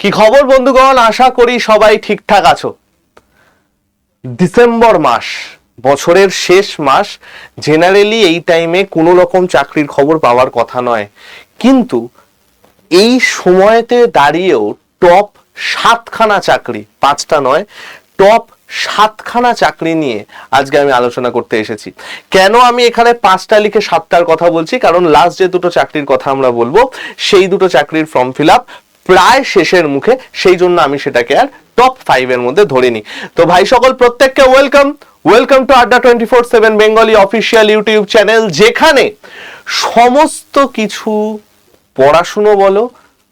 কি খবর, বন্ধুগণ? আশা করি সবাই ঠিকঠাক আছো। ডিসেম্বর মাস, বছরের শেষ মাস জেনারেলি এই টাইমে কোনো রকম চাকরির খবর পাওয়ার কথা নয়। কিন্তু এই সময়তে দাঁড়িয়েও টপ সাতখানা চাকরি, পাঁচটা নয় টপ সাতখানা চাকরি নিয়ে আজকে আমি আলোচনা করতে এসেছি। কেন আমি এখানে পাঁচটা লিখে সাতটার কথা বলছি? কারণ লাস্ট যে দুটো চাকরির কথা আমরা বলব, সেই দুটো চাকরির ফর্ম ফিল আপ প্রায় শেষের মুখে, সেই জন্য আমি সেটাকে আর টপ ফাইভের মধ্যে ধরিনি। তো ভাই সকল, প্রত্যেককে welcome welcome to Adda twenty four seven Bengali official YouTube channel যেখানে সমস্ত কিছু পড়াশুনো বলো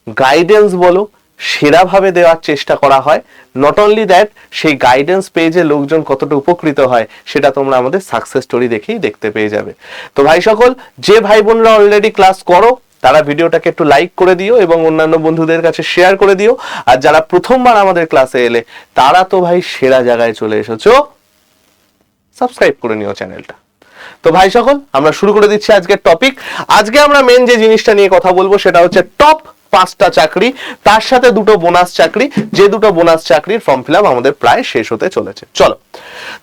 গাইডেন্স বলো, সেরাভাবে দেওয়ার চেষ্টা করা হয়। নট অনলি দ্যাট সেই গাইডেন্স পেয়ে যে লোকজন কতটা উপকৃত হয়, সেটা তোমরা আমাদের সাকসেস স্টোরি দেখেই দেখতে পেয়ে যাবে। তো ভাই সকল, যে ভাই বোনরা অলরেডি ক্লাস করো তারা ভিডিওটাকে একটু লাইক করে দিও এবং অন্যান্য বন্ধুদের কাছে শেয়ার করে দিও। আর যারা প্রথমবার আমাদের ক্লাসে এলে, তারা তো ভাই সেরা জায়গায় চলে এসেছ। সাবস্ক্রাইব করে নিও চ্যানেলটা তো ভাই সকল, আমরা শুরু করে দিচ্ছি আজকের টপিক আজকে আমরা মেন যে জিনিসটা নিয়ে কথা বলব, সেটা হচ্ছে টপ পাঁচটা চাকরি, তার সাথে দুটো বোনাস চাকরি। যে দুটো বোনাস চাকরির ফর্ম ফিল আমাদের প্রায় শেষ হতে চলেছে। চলো,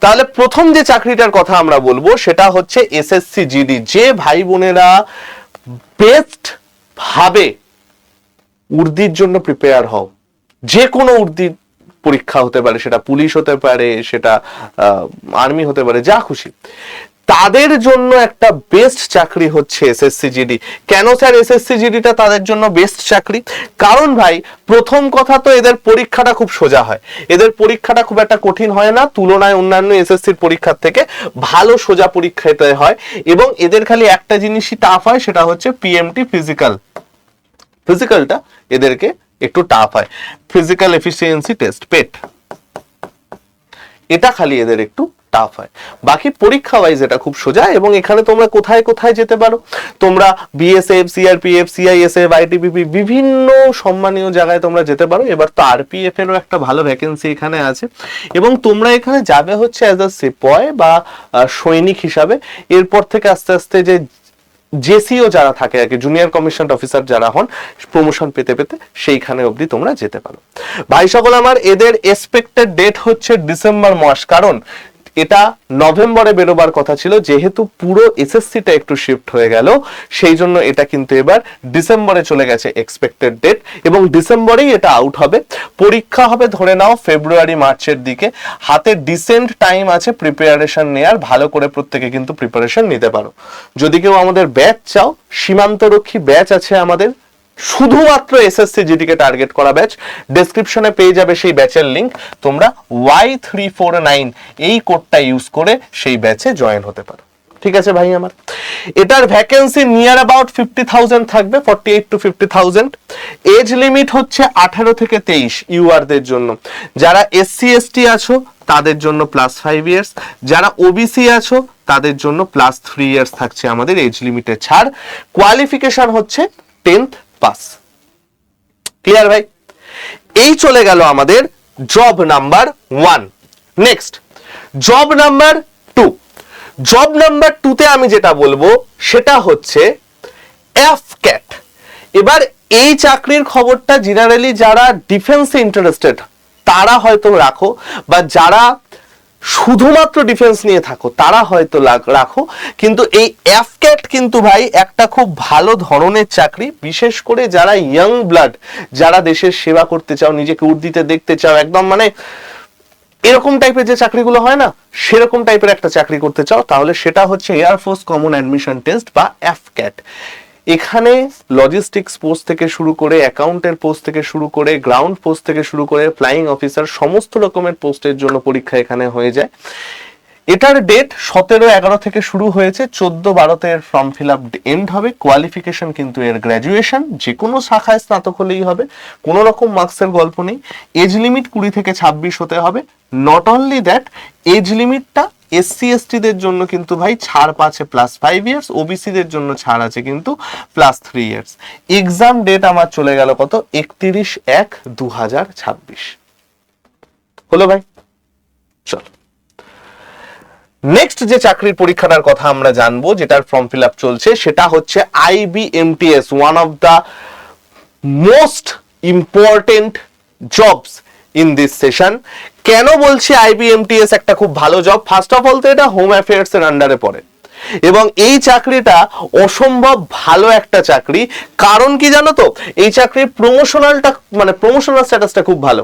তাহলে প্রথম যে চাকরিটার কথা আমরা বলব, সেটা হচ্ছে এসএসসি জিডি যে ভাই বোনেরা বেস্ট ভাবে উর্দির জন্য প্রিপেয়ার হও। যে কোনো উর্দির পরীক্ষা হতে পারে, সেটা পুলিশ হতে পারে, সেটা আর্মি হতে পারে, যা খুশি। তাদের জন্য একটা বেস্ট চাকরি হচ্ছে এসএসসি জিডি কেন স্যার এসএসসি জিডিটা তাদের জন্য বেস্ট চাকরি? কারণ ভাই, প্রথম কথা তো এদের পরীক্ষাটা খুব সোজা হয়। এদের পরীক্ষাটা খুব একটা কঠিন হয় না, তুলনায় অন্যান্য এসএসসির পরীক্ষার থেকে ভালো সোজা পরীক্ষা এতে হয় এবং এদের খালি একটা জিনিসই টাফ হয়, সেটা হচ্ছে পিএমটি ফিজিক্যাল ফিজিক্যালটা এদেরকে একটু টাফ হয়। ফিজিক্যাল এফিসিয়েন্সি টেস্ট পেট এটা খালি এদের একটু টাফ হয়। বাকি পরীক্ষা ওয়াইজ এটা খুব সোজা এবং এখানে তোমরা কোথায় কোথায় যেতে পারো? তোমরা বিএসএফ সিআরপিএফ সিআইএসএফ আইটিবিপি বিভিন্ন সম্মানীয় জায়গায় তোমরা যেতে পারো। এবার তো আরপিএফ এরও একটা ভালো ভ্যাকেন্সি এখানে আছে। এবং তোমরা এখানে যাবে হচ্ছে অ্যাজ আ সিপয় বা সৈনিক হিসাবে। এরপর থেকে আস্তে আস্তে যে জেসিও যারা থাকে আর কি জুনিয়র কমিশন অফিসার যারা হন প্রমোশন পেতে পেতে সেইখানে অবধি তোমরা যেতে পারো। ভাই সকল, আমার এদের এক্সপেক্টেড ডেট হচ্ছে ডিসেম্বর মাস। কারণ এটা নভেম্বরে বেরোবার কথা ছিল, যেহেতু পুরো এসএসসিটা একটু শিফট হয়ে গেল, সেই জন্য এটা কিন্তু এবার ডিসেম্বরে চলে গেছে এক্সপেক্টেড ডেট এবং ডিসেম্বরেই এটা আউট হবে। পরীক্ষা হবে ধরে নাও ফেব্রুয়ারি, মার্চের দিকে। হাতে ডিসেন্ট টাইম আছে প্রিপারেশন নেয়ার, ভালো করে প্রত্যেকে কিন্তু প্রিপারেশন নিতে পারো। যদি কেউ আমাদের ব্যাচ চাও, সীমান্তরক্ষী ব্যাচ আছে আমাদের শুধুমাত্র এসএসসি জিডিকে টার্গেট করা ব্যাচ ডেসক্রিপশনে পেয়ে যাবে সেই ব্যাচের লিংক তোমরা ওয়াই থ্রি ফোর নাইন এই কোডটা ইউজ করে সেই ব্যাচে জয়েন হতে পারো। ঠিক আছে ভাই আমার? এটার vacancy near about fifty thousand থাকবে forty eight to fifty thousand age limit হচ্ছে আঠারো থেকে তেইশ ইউআরদের জন্য। যারা এসসি এসটি আছো, তাদের জন্য প্লাস ফাইভ ইয়ার্স যারা ওবিসি আছো, তাদের জন্য প্লাস থ্রি ইয়ার্স থাকছে আমাদের এজ লিমিটের ছাড়। কোয়ালিফিকেশন হচ্ছে টেন্থ পাস ক্লিয়ার ভাই? এই চলে গেল আমাদের job number one next job number two job number টুতে আমি যেটা বলব, সেটা হচ্ছে এফ ক্যাট এবার এই চাকরির খবরটা জেনারেলি যারা ডিফেন্সে ইন্টারেস্টেড তারা হয়তো রাখো, বা যারা শুধুমাত্র ডিফেন্স নিয়ে থাকো, তারা হয়তো রাখো, কিন্তু এই এফক্যাট কিন্তু ভাই একটা খুব ভালো ধরনের চাকরি, বিশেষ করে যারা ইয়াং ব্লাড যারা দেশের সেবা করতে চাও, নিজেকে উর্দিতে দেখতে চাও, একদম মানে এরকম টাইপের যে চাকরিগুলো হয় না, সেরকম টাইপের একটা চাকরি করতে চাও, তাহলে সেটা হচ্ছে এয়ারফোর্স কমন অ্যাডমিশন টেস্ট বা এফক্যাট এখানে লজিস্টিক্স পোস্ট থেকে শুরু করে অ্যাকাউন্টের পোস্ট থেকে শুরু করে গ্রাউন্ড পোস্ট থেকে শুরু করে ফ্লাইং অফিসার সমস্ত রকমের পোস্টের জন্য পরীক্ষা এখানে হয়ে যায়। এটার ডেট সতেরো এগারো থেকে শুরু হয়েছে, চোদ্দ বারোতে এর ফর্ম ফিল আপ এন্ড হবে কোয়ালিফিকেশন কিন্তু এর গ্র্যাজুয়েশন যে কোনো শাখায় স্নাতক হলেই হবে, কোনো রকম মার্কসের গল্প নেই। এজ লিমিট কুড়ি থেকে ছাব্বিশ হতে হবে। নট অনলি দ্যাট এজ লিমিটটা এসসি এসটিদের জন্য কিন্তু ভাই ছাড় পাচ্ছে প্লাস ফাইভ ইয়ার্স ওবিসিদের জন্য ছাড় আছে কিন্তু plus three years exam date আমার চলে গেল কত? একত্রিশ এক দু হাজার ছাব্বিশ। হলো ভাই, চলো। নেক্সট যে চাকরির পরীক্ষাটার কথা আমরা জানব, যেটার ফর্ম ফিল আপ চলছে, সেটা হচ্ছে IBMTS one of the most important jobs in this session কেন বলছি আইবিএমটিএস একটা খুব ভালো জব ফার্স্ট অফ অল তো এটা হোম অ্যাফেয়ার্স এর আন্ডারে পড়ে। এবং এই চাকরিটা অসম্ভব ভালো একটা চাকরি। কারণ কি জানো তো? এই চাকরির প্রমোশনালটা মানে প্রমোশনাল স্ট্যাটাসটা খুব ভালো।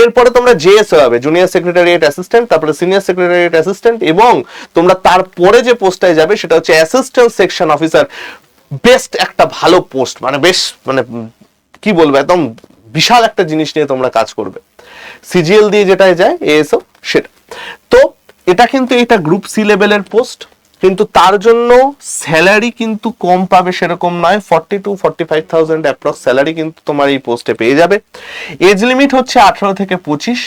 এরপরে তোমরা জেএসও হবে জুনিয়র সেক্রেটারিয়েট অ্যাসিস্ট্যান্ট তারপরে সিনিয়র সেক্রেটারিয়েট অ্যাসিস্ট্যান্ট এবং তোমরা তারপরে যে পোস্টটায় যাবে সেটা হচ্ছে অ্যাসিস্ট্যান্ট সেকশন অফিসার বেস্ট একটা ভালো পোস্ট মানে বেশ মানে কি বলব, একদম বিশাল একটা জিনিস নিয়ে তোমরা কাজ করবে। সিজিএল দিয়ে যেটাই যায় এএসও সেটা। তো এটা কিন্তু এটা গ্রুপ সি লেভেলের পোস্ট কিন্তু তার জন্য স্যালারি কিন্তু কম পাবে সেরকম নয়। Forty to forty five thousand approx salary কিন্তু তোমার এই পোস্টে পেয়ে যাবে। এজ লিমিট হচ্ছে আঠারো থেকে পঁচিশ।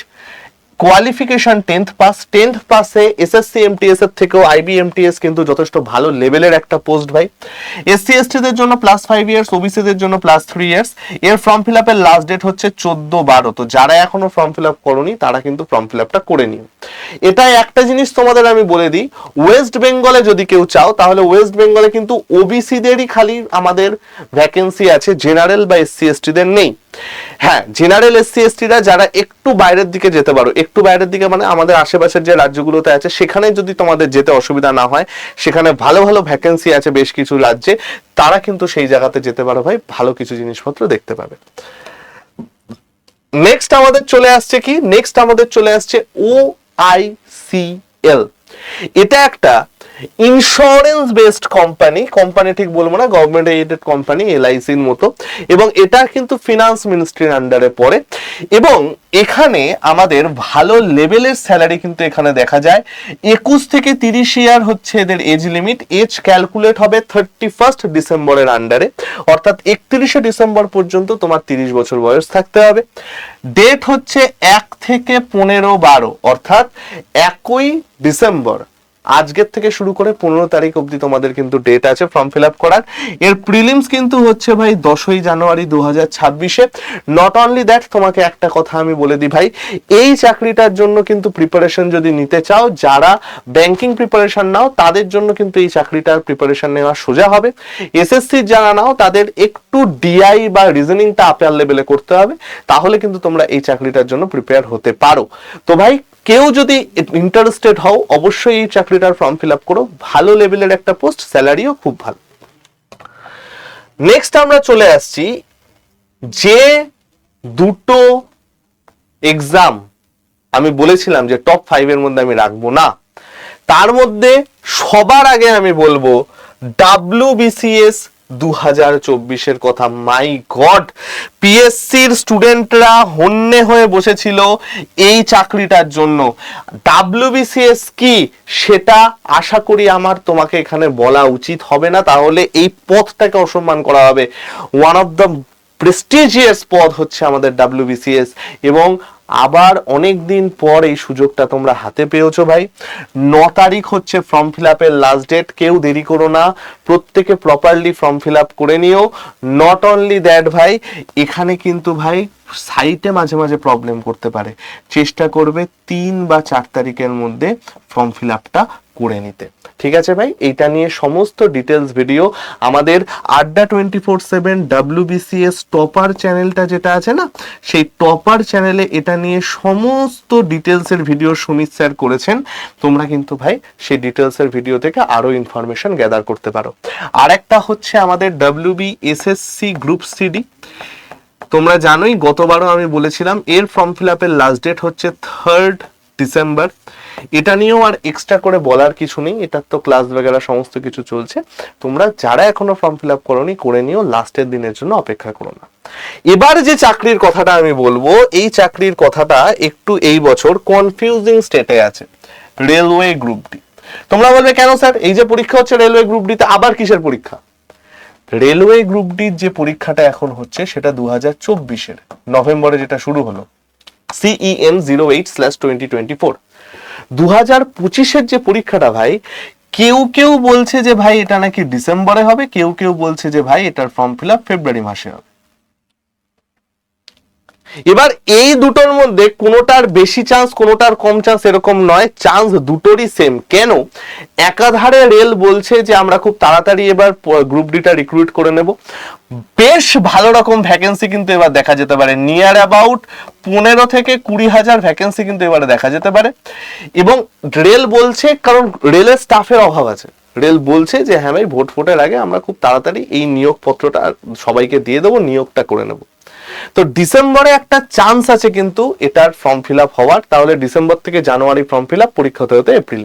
কোয়ালিফিকেশন টেন্থ পাস টেন্থ পাসে এসএসসি এমটিএস এর থেকেও আইবিএমটিএস কিন্তু যথেষ্ট ভালো লেভেলের একটা পোস্ট ভাই। এসসি এসটিদের জন্য প্লাস ফাইভ ইয়ার্স ওবিসিদের জন্য প্লাস থ্রি ইয়ার্স এর ফর্ম ফিল আপের লাস্ট ডেট হচ্ছে চোদ্দ বারো। তো যারা এখনও ফর্ম ফিল আপ করনি, তারা কিন্তু ফর্ম ফিল আপটা করে নিও। এটা একটা জিনিস তোমাদের আমি বলে দিই। ওয়েস্ট বেঙ্গলে যদি কেউ চাও, তাহলে ওয়েস্ট বেঙ্গলে কিন্তু ওবিসিদেরই খালি আমাদের ভ্যাকেন্সি আছে জেনারেল বা এসসি এসটিদের নেই। হ্যাঁ জেনারেল এসসি এসটিরা যারা একটু বাইরের দিকে যেতে পারো, একটু বাইরের দিকে মানে আমাদের আশেপাশের যে রাজ্যগুলোতে আছে, সেখানে যদি তোমাদের যেতে অসুবিধা না হয়, সেখানে ভালো ভালো ভ্যাকেন্সি আছে বেশ কিছু রাজ্যে, তারা কিন্তু সেই জায়গাতে যেতে পারো ভাই, ভালো কিছু জিনিসপত্র দেখতে পাবে। নেক্সট আমাদের চলে আসছে কি? নেক্সট আমাদের চলে আসছে ও আই সি এল এটা একটা ইন্স্যুরেন্স বেসড কোম্পানি কোম্পানি ঠিক বলব না গভর্নমেন্ট এডেড কোম্পানি এলআইসির মতো, এবং এটা কিন্তু ফিনান্স মিনিস্ট্রির আন্ডারে পড়ে। এবং এখানে আমাদের ভালো লেভেলের স্যালারি কিন্তু এখানে দেখা যায়। একুশ থেকে তিরিশ ইয়ার হচ্ছে এদের এজ লিমিট এজ ক্যালকুলেট হবে থার্টি ফার্স্ট ডিসেম্বরের আন্ডারে অর্থাৎ একত্রিশে ডিসেম্বর পর্যন্ত তোমার তিরিশ বছর বয়স থাকতে হবে। ডেট হচ্ছে এক থেকে পনেরো বারো, অর্থাৎ একই ডিসেম্বর আজকের থেকে শুরু করে পনেরো তারিখ অবধি তোমাদের কিন্তু ডেট আছে ফর্ম ফিল আপ করার। এর প্রিলিমস কিন্তু হচ্ছে ভাই দশই জানুয়ারি দু হাজার ছাব্বিশে। নট অনলি দ্যাট তোমাকে একটা কথা আমি বলে দিই ভাই, এই চাকরিটার জন্য কিন্তু প্রিপারেশন যদি নিতে চাও, যারা ব্যাংকিং প্রিপারেশন নাও, তাদের জন্য কিন্তু এই চাকরিটার প্রিপারেশন নেওয়া সোজা হবে। এসএসসি যারা নাও, তাদের একটু ডিআই বা রিজনিংটা আপার লেভেলে করতে হবে, তাহলে কিন্তু তোমরা এই চাকরিটার জন্য প্রিপেয়ার হতে পারো। তো ভাই কেউ যদি ইন্টারেস্টেড হও, অবশ্যই এই চাকরিটার ফর্ম ফিল আপ করো। ভালো লেভেলের একটা পোস্ট স্যালারিও খুব ভালো। নেক্সট আমরা চলে আসছি, যে দুটো এক্সাম আমি বলেছিলাম যে টপ ফাইভের মধ্যে আমি রাখব না। তার মধ্যে সবার আগে আমি বলব ডাব্লিউ বিসিএস দু হাজার চব্বিশের কথা। মাই গড পিএসসির স্টুডেন্টরা হন্যে হয়ে বসেছিল এই চাকরিটার জন্য। ডাব্লিউবিসিএস কি সেটা আশা করি আমার তোমাকে এখানে বলা উচিত হবে না। তাহলে এই পথটাকে অসম্মান করা হবে। ওয়ান অফ দ্য প্রেস্টিজিয়াস পদ হচ্ছে আমাদের ডাব্লিউবিসিএস এবং আবার অনেক দিন পর এই সুযোগটা তোমরা হাতে পেয়েছ ভাই। ন তারিখ হচ্ছে ফর্ম ফিল আপের লাস্ট ডেট কেউ দেরি করো না। প্রত্যেকে প্রপারলি ফর্ম ফিল আপ করে নিও। নট অনলি দ্যাট ভাই, এখানে কিন্তু ভাই সাইটে মাঝে মাঝে প্রবলেম করতে পারে। চেষ্টা করবে তিন বা চার তারিখের মধ্যে ফর্ম ফিল আপটা করে নিতে। ঠিক আছে ভাই? এইটা নিয়ে সমস্ত ডিটেলস ভিডিও আমাদের Adda twenty four seven WBCS topper চ্যানেলটা যেটা আছে না, সেই টপার চ্যানেলে এটা নিয়ে সমস্ত ডিটেলসের ভিডিও সুমিত স্যার করেছেন। তোমরা কিন্তু ভাই সেই ডিটেলসের ভিডিও থেকে আরও ইনফরমেশন গ্যাদার করতে পারো। আর একটা হচ্ছে আমাদের ডাব্লিউবি এসএসসি গ্রুপ সিডি তোমরা জানোই, গতবারও আমি বলেছিলাম, এর ফর্ম ফিল আপের লাস্ট ডেট হচ্ছে থার্ড ডিসেম্বর এটা নিয়েও আর এক্সট্রা করে বলার কিছু নেই, এটার তো ক্লাস বেগারা সমস্ত কিছু চলছে। তোমরা যারা এখনও ফর্ম ফিল আপ করনি, করে নিও লাস্টের দিনের জন্য অপেক্ষা করো না। এবার যে চাকরির কথাটা আমি বলব, এই চাকরির কথাটা একটু এই বছর কনফিউজিং স্টেটে আছে রেলওয়ে গ্রুপ ডি তোমরা বলবে, কেন স্যার এই যে পরীক্ষা হচ্ছে রেলওয়ে গ্রুপ ডিতে আবার কিসের পরীক্ষা? রেলওয়ে গ্রুপটির যে পরীক্ষাটা এখন হচ্ছে, সেটা দু হাজার চব্বিশের। নভেম্বরে যেটা শুরু হলো। CEM zero eight slash twenty twenty four দু হাজার পঁচিশের যে পরীক্ষাটা ভাই, কেউ কেউ বলছে যে ভাই এটা নাকি ডিসেম্বরে হবে, কেউ কেউ বলছে যে ভাই এটার ফর্ম ফিল আপ ফেব্রুয়ারি মাসে হবে। এবার এই দুটোর মধ্যে কোনোটার বেশি চান্স কোনোটার কম চান্স এরকম নয় চান্স দুটোরই সেম কেন? একাধারে রেল বলছে যে আমরা খুব তাড়াতাড়ি এবার গ্রুপ ডিটা রিক্রুট করে নেব। বেশ ভালো রকম ভ্যাকেন্সি কিন্তু এবার দেখা যেতে পারে। নিয়ার অ্যাবাউট পনেরো থেকে কুড়ি হাজার ভ্যাকেন্সি কিন্তু এবারে দেখা যেতে পারে। এবং রেল বলছে, কারণ রেলের স্টাফের অভাব আছে। রেল বলছে যে হ্যাঁ ভাই, ভোট ফোটের আগে আমরা খুব তাড়াতাড়ি এই নিয়োগপত্রটা সবাইকে দিয়ে দেবো, নিয়োগটা করে নেব। তো ডিসেম্বরে একটা চান্স আছে কিন্তু এটার ফর্ম ফিল আপ হওয়ার। তাহলে ডিসেম্বর থেকে জানুয়ারি ফর্ম ফিল আপ পরীক্ষা হতে হতে এপ্রিল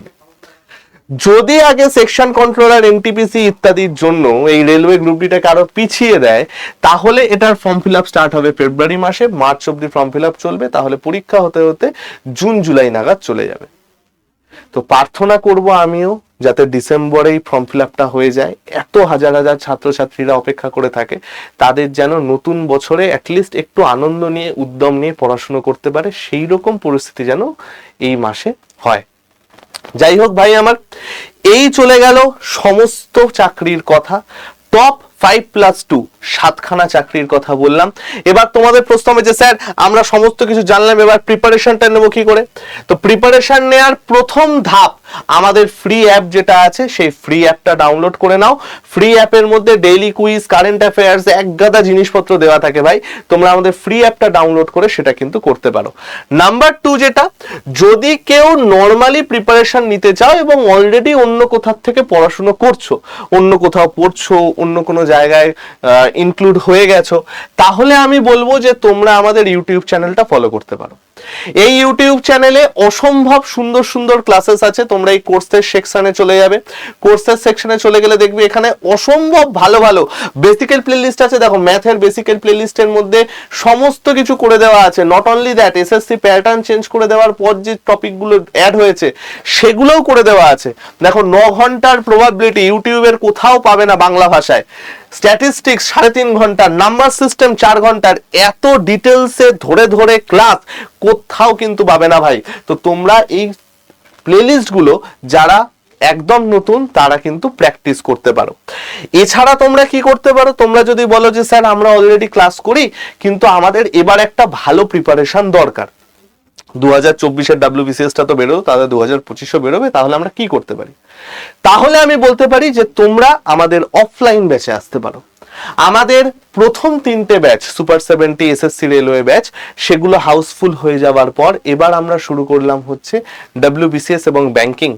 যদি আগে সেকশন কন্ট্রোলার এনটিপিসি ইত্যাদির জন্য এই রেলওয়ে গ্রুপটিটাকে আরও পিছিয়ে দেয়, তাহলে এটার ফর্ম ফিল আপ স্টার্ট হবে ফেব্রুয়ারি মাসে। মার্চ অব্দি ফর্ম ফিল আপ চলবে। তাহলে পরীক্ষা হতে হতে জুন জুলাই নাগাদ চলে যাবে। তো প্রার্থনা করব আমিও যাতে ডিসেম্বরেই ফর্ম ফিল আপটা হয়ে যায়। এত হাজার হাজার ছাত্রছাত্রীরা অপেক্ষা করে থাকে, তাদের যেন নতুন বছরে অ্যাটলিস্ট একটু আনন্দ নিয়ে, উদ্যম নিয়ে পড়াশুনো করতে পারে, সেই রকম পরিস্থিতি যেন এই মাসে হয়। যাই হোক ভাই আমার, এই চলে গেল সমস্ত চাকরির কথা। টপ ফাইভ প্লাস টু সাতখানা চাকরির কথা বললাম। এবার তোমাদের প্রশ্ন হবে যে, স্যার, আমরা সমস্ত কিছু জানলাম, এবার প্রিপারেশনটা নেব কি করে? তো প্রিপারেশন নেওয়ার প্রথম ধাপ, আমাদের ফ্রি অ্যাপ যেটা আছে, সেই ফ্রি অ্যাপটা ডাউনলোড করে নাও। ফ্রি অ্যাপের মধ্যে ডেইলি কুইজ কারেন্ট অ্যাফেয়ার্স এক গাদা জিনিসপত্র দেওয়া থাকে ভাই। তোমরা আমাদের ফ্রি অ্যাপটা ডাউনলোড করে সেটা কিন্তু করতে পারো। নাম্বার টু যেটা, যদি কেউ নর্মালি প্রিপারেশন নিতে চাও এবং অলরেডি অন্য কোথার থেকে পড়াশুনো করছ, অন্য কোথাও পড়ছো, অন্য কোনো জায়গায় ইনক্লুড হয়ে গেছো, তাহলে আমি বলব যে তোমরা আমাদের ইউটিউব চ্যানেলটা ফলো করতে পারো। এই ইউটিউব চ্যানেলে অসম্ভব সুন্দর সুন্দর ক্লাসেস আছে, তোমরা এই কোর্সের সেকশনে চলে যাবে। কোর্সের সেকশনে চলে গেলে দেখবে এখানে অসম্ভব ভালো ভালো বেসিকের প্লেলিস্ট আছে। দেখো ম্যাথের বেসিকের প্লেলিস্টের মধ্যে সমস্ত কিছু করে দেওয়া আছে। Not only that SSC pattern change করে দেওয়ার পর যে টপিকগুলো অ্যাড হয়েছে, সেগুলোও করে দেওয়া আছে। দেখো, ন ঘণ্টার প্রবাবিলিটি ইউটিউবের কোথাও পাবে না বাংলা ভাষায়। স্ট্যাটিস্টিক্স সাড়ে তিন ঘণ্টা নাম্বার সিস্টেম চার ঘণ্টার, এত ডিটেলসে ধরে ধরে ক্লাস কোথাও কিন্তু পাবে না ভাই। তো তোমরা এই প্লেলিস্টগুলো যারা একদম নতুন, তারা কিন্তু প্র্যাকটিস করতে পারো। এছাড়া তোমরা কি করতে পারো? তোমরা যদি বলো যে, স্যার, আমরা অলরেডি ক্লাস করি, কিন্তু আমাদের এবার একটা ভালো প্রিপারেশন দরকার। দু হাজার চব্বিশের ডাব্লিউবিসিএসটা তো বেরো তাহলে দু হাজার পঁচিশও বেরোবে, তাহলে আমরা কি করতে পারি? তাহলে আমি বলতে পারি যে তোমরা আমাদের অফলাইন ব্যাচে আসতে পারো। আমাদের প্রথম তিনটে batch super seventy SSC railway batch সেগুলো হাউসফুল হয়ে যাওয়ার পর এবার আমরা শুরু করলাম হচ্ছে ডাব্লিউবিসিএস এবং ব্যাংকিং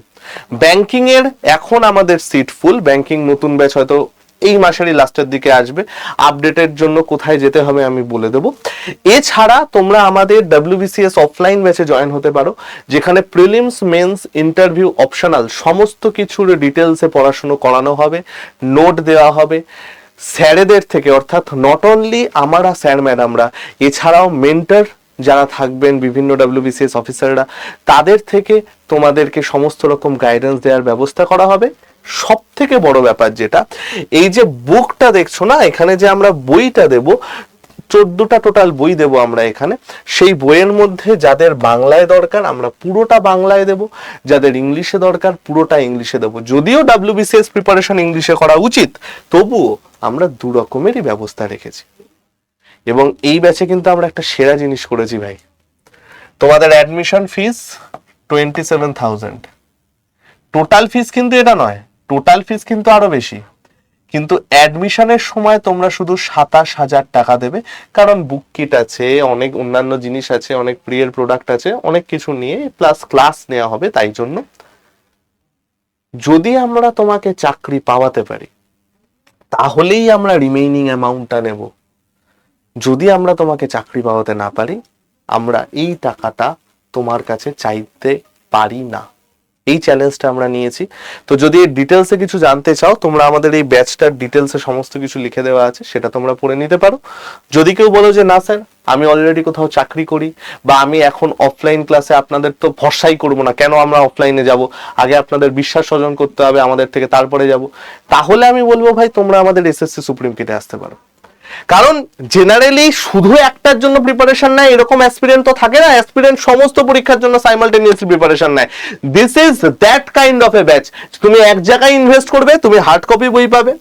ব্যাংকিং এর এখন আমাদের সিট ফুল ব্যাংকিং নতুন ব্যাচ হয়তো এই মাসেরই লাস্টের দিকে আসবে। আপডেটের জন্য কোথায় যেতে হবে আমি বলে দেবো। এছাড়া তোমরা আমাদের ডাব্লিউবিসিএস অফলাইন ব্যাচে জয়েন হতে পারো, যেখানে প্রিলিমস মেন্স ইন্টারভিউ অপশনাল সমস্ত কিছুর ডিটেলসে পড়াশুনো করানো হবে নোট দেওয়া হবে। স্যারেদের থেকে, অর্থাৎ নট অনলি আমরা স্যার ম্যাডামরা এছাড়াও মেন্টার যারা থাকবেন, বিভিন্ন ডাব্লিউবিসিএস অফিসাররা তাদের থেকে তোমাদেরকে সমস্ত রকম গাইডেন্স দেওয়ার ব্যবস্থা করা হবে। সব থেকে বড় ব্যাপার যেটা, এই যে বুকটা দেখছ না, এখানে যে আমরা বইটা দেব, চোদ্দটা টোটাল বই দেব আমরা এখানে, সেই বইয়ের মধ্যে যাদের বাংলায় দরকার আমরা পুরোটা বাংলায় দেব, যাদের ইংলিশে দরকার পুরোটা ইংলিশে দেব। যদিও ডাব্লিউবিসিএস প্রিপারেশন ইংলিশে করা উচিত, তবুও আমরা দু রকমেরই ব্যবস্থা রেখেছি। এবং এই ব্যাচে কিন্তু আমরা একটা সেরা জিনিস করেছি ভাই। তোমাদের admission fees twenty seven thousand total fees কিন্তু এটা নয়। টোটাল ফিস কিন্তু আরও বেশি। কিন্তু অ্যাডমিশনের সময় তোমরা শুধু সাতাশ হাজার টাকা দেবে। কারণ বুক কিট আছে, অনেক অন্যান্য জিনিস আছে, অনেক প্রিয়ের প্রোডাক্ট আছে, অনেক কিছু নিয়ে প্লাস ক্লাস নেওয়া হবে তাই জন্য। যদি আমরা তোমাকে চাকরি পাওয়াতে পারি, তাহলেই আমরা রিমেইনিং অ্যামাউন্টটা নেব। যদি আমরা তোমাকে চাকরি পাওয়াতে না পারি, আমরা এই টাকাটা তোমার কাছে চাইতে পারি না। এই চ্যালেঞ্জটা আমরা নিয়েছি। তো যদি এই ডিটেলসে কিছু জানতে চাও, তোমরা আমাদের এই ব্যাচটার ডিটেলসে সমস্ত কিছু লিখে দেওয়া আছে, সেটা তোমরা পড়ে নিতে পারো। যদি কেউ বলো যে, না স্যার, আমি অলরেডি কোথাও চাকরি করি বা আমি এখন অফলাইন ক্লাসে আপনাদের তো ভরসাই করব না, কেন আমরা অফলাইনে যাব? আগে আপনাদের বিশ্বাস অর্জন করতে হবে, আমাদের থেকে তারপরে যাব। তাহলে আমি বলব, ভাই, তোমরা আমাদের এসএসসি সুপ্রিম কিটে আসতে পারো। কারণ জেনারেলি শুধু একটার জন্য প্রিপারেশন নেয় এরকম অ্যাসপিরেন্ট তো থাকে না অ্যাসপিরেন্ট সমস্ত পরীক্ষার জন্য সাইমালটেনিয়াসলি প্রিপারেশন নেয়। This is that kind of a batch তুমি এক জায়গায় ইনভেস্ট করবে, তুমি হার্ড কপি বই পাবে।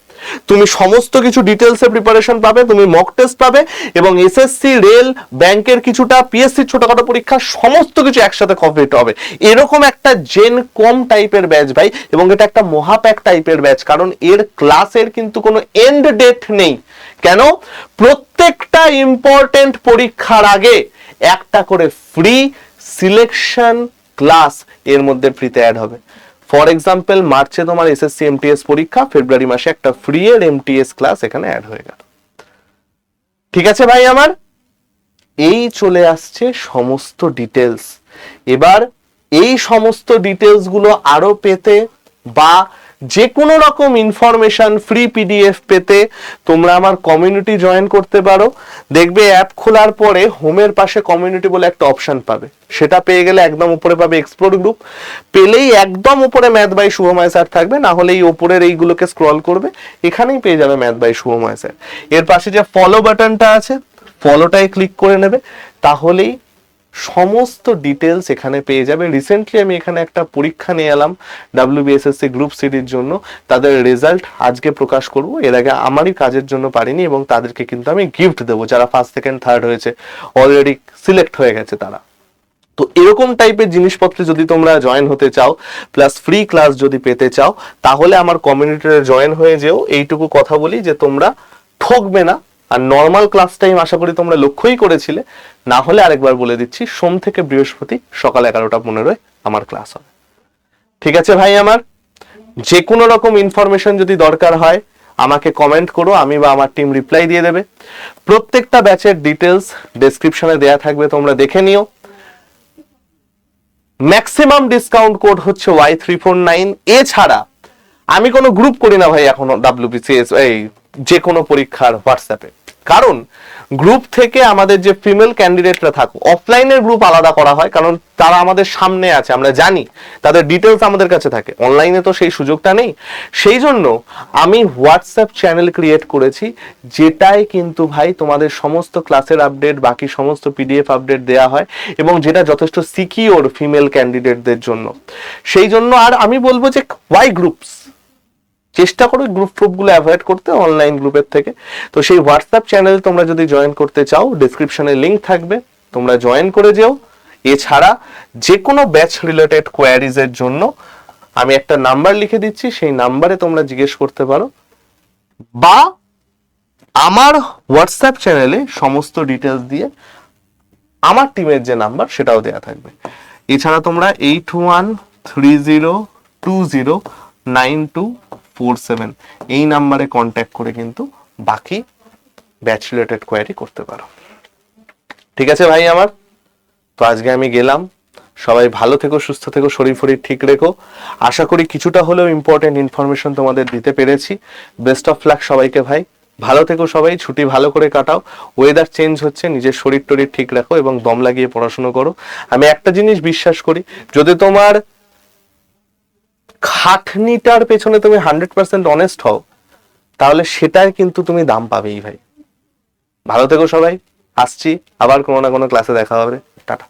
তুমি সমস্ত কিছু ডিটেলসে প্রিপারেশন পাবে, তুমি মক টেস্ট পাবে এবং এসএসসি রেল ব্যাংকের কিছুটা পিএসসি ছোটখাটো পরীক্ষা, সমস্ত কিছু একসাথে কমপ্লিট হবে। এরকম একটা জেন কম টাইপের ব্যাচ ভাই, এবং এটা একটা মহাপ্যাক টাইপের ব্যাচ কারণ এর ক্লাসের কিন্তু কোনো এন্ড ডেট নেই। কেন? প্রত্যেকটা ইম্পর্টেন্ট পরীক্ষার আগে একটা করে ফ্রি সিলেকশন ক্লাস এর মধ্যে ফ্রিতে অ্যাড হবে। ফর এক্সাম্পল মার্চে তোমার এসএসসি এমটিএস পরীক্ষা ফেব্রুয়ারি মাসে একটা ফ্রি এর এমটিএস ক্লাস এখানে অ্যাড হয়ে গেল। ঠিক আছে ভাই আমার? এই চলে আসছে সমস্ত ডিটেলস এবার এই সমস্ত ডিটেলসগুলো আরও পেতে বা যে কোনো রকম ইনফরমেশন ফ্রি পিডিএফ পেতে তোমরা আমার কমিউনিটি জয়েন করতে পারো। দেখবে অ্যাপ খোলার পরে হোমের পাশে কমিউনিটি বলে একটা অপশন পাবে। সেটা পেয়ে গেলে একদম উপরে পাবে এক্সপ্লোর গ্রুপ পেলেই একদম উপরে ম্যাথ বাই শুভময় স্যার থাকবে, না হলে এই উপরের এইগুলোকে স্ক্রল করবে, এখানেই পেয়ে যাবে ম্যাথ বাই শুভময় স্যার এর পাশে যে ফলো বাটনটা আছে ফলোটায় ক্লিক করে নেবে। তাহলেই সমস্ত ডিটেলস এখানে পেয়ে যাবে। রিসেন্টলি আমি এখানে একটা পরীক্ষা নিয়ে এলাম ডাব্লিউবিএসএসসি গ্রুপ সিডির জন্য। তাদের রেজাল্ট আজকে প্রকাশ করব। এর আগে আমারই কাজের জন্য পারিনি এবং তাদেরকে কিন্তু আমি গিফট দেবো, যারা ফার্স্ট সেকেন্ড থার্ড হয়েছে। অলরেডি সিলেক্ট হয়ে গেছে তারা। তো এরকম টাইপের জিনিসপত্রে যদি তোমরা জয়েন হতে চাও প্লাস ফ্রি ক্লাস যদি পেতে চাও, তাহলে আমার কমিউনিটিতে জয়েন হয়ে যেও। এইটুকু কথা বলি যে তোমরা ঠকবে না। আর নর্মাল ক্লাস টাইম আশা করি তোমরা লক্ষ্যই করেছিলে। না হলে আরেকবার বলে দিচ্ছি, সোম থেকে বৃহস্পতি সকাল এগারোটা পনেরোয় আমার ক্লাস হবে। ঠিক আছে ভাই আমার? যে কোনো রকম ইনফরমেশন যদি দরকার হয়, আমাকে কমেন্ট করো, আমি বা আমার টিম রিপ্লাই দিয়ে দেবে। প্রত্যেকটা ব্যাচের ডিটেলস ডেসক্রিপশনে দেয়া থাকবে, তোমরা দেখে নিও। ম্যাক্সিমাম ডিসকাউন্ট কোড হচ্ছে ওয়াই থ্রি ফোর নাইন এছাড়া আমি কোনো গ্রুপ করি না ভাই এখনও ডাব্লিউবিসিএস এই যে কোনো পরীক্ষার হোয়াটসঅ্যাপে কারণ গ্রুপ থেকে আমাদের যে ফিমেল ক্যান্ডিডেটরা থাকুক অফলাইনের গ্রুপ আলাদা করা হয়, কারণ তারা আমাদের সামনে আছে, আমরা জানি, তাদের ডিটেলস আমাদের কাছে থাকে। অনলাইনে তো সেই সুযোগটা নেই। সেই জন্য আমি হোয়াটসঅ্যাপ চ্যানেল ক্রিয়েট করেছি, যেটাই কিন্তু ভাই তোমাদের সমস্ত ক্লাসের আপডেট বাকি সমস্ত পিডিএফ আপডেট দেওয়া হয়, এবং যেটা যথেষ্ট সিকিওর ফিমেল ক্যান্ডিডেটদের জন্য। সেই জন্য আর আমি বলব যে ওয়াই গ্রুপস চেষ্টা করো গ্রুপ গ্রুপগুলো অ্যাভয়েড করতে অনলাইন গ্রুপের থেকে। তো সেই হোয়াটসঅ্যাপ চ্যানেলে তোমরা যদি জয়েন করতে চাও ডিসক্রিপশনে লিঙ্ক থাকবে, তোমরা জয়েন করে যেও। এছাড়া যে কোনো ব্যাচ রিলেটেড কোয়ারিজ এর জন্য আমি একটা নাম্বার লিখে দিচ্ছি, সেই নাম্বারে তোমরা জিজ্ঞেস করতে পারো। বা আমার হোয়াটসঅ্যাপ চ্যানেলে সমস্ত ডিটেলস দিয়ে আমার টিমের যে নাম্বার সেটাও দেওয়া থাকবে। এছাড়া তোমরা eight one three zero two zero nine two four seven এই নাম্বারে কন্ট্যাক্ট করে কিন্তু বাকি ব্যাচ রিলেটেড কোয়ারি করতে পারো। ঠিক আছে ভাই আমার? তো আজকে আমি গেলাম। সবাই ভালো থেকো, সুস্থ থেকো, শরীর ফরির ঠিক রেখো। আশা করি কিছুটা হলেও ইম্পর্টেন্ট ইনফরমেশন তোমাদের দিতে পেরেছি। বেস্ট অফ লাক সবাইকে ভাই। ভালো থেকো সবাই, ছুটি ভালো করে কাটাও। ওয়েদার চেঞ্জ হচ্ছে, নিজের শরীর টরীর ঠিক রাখো এবং দম লাগিয়ে পড়াশোনা করো। আমি একটা জিনিস বিশ্বাস করি, যদি তোমার খাটনিটার পেছনে তুমি হান্ড্রেড পার্সেন্ট অনেস্ট হও, তাহলে সেটার কিন্তু তুমি দাম পাবেই ভাই। ভালো থেকো সবাই, আসছি, আবার কোনো না কোনো ক্লাসে দেখা হবে। টাটা।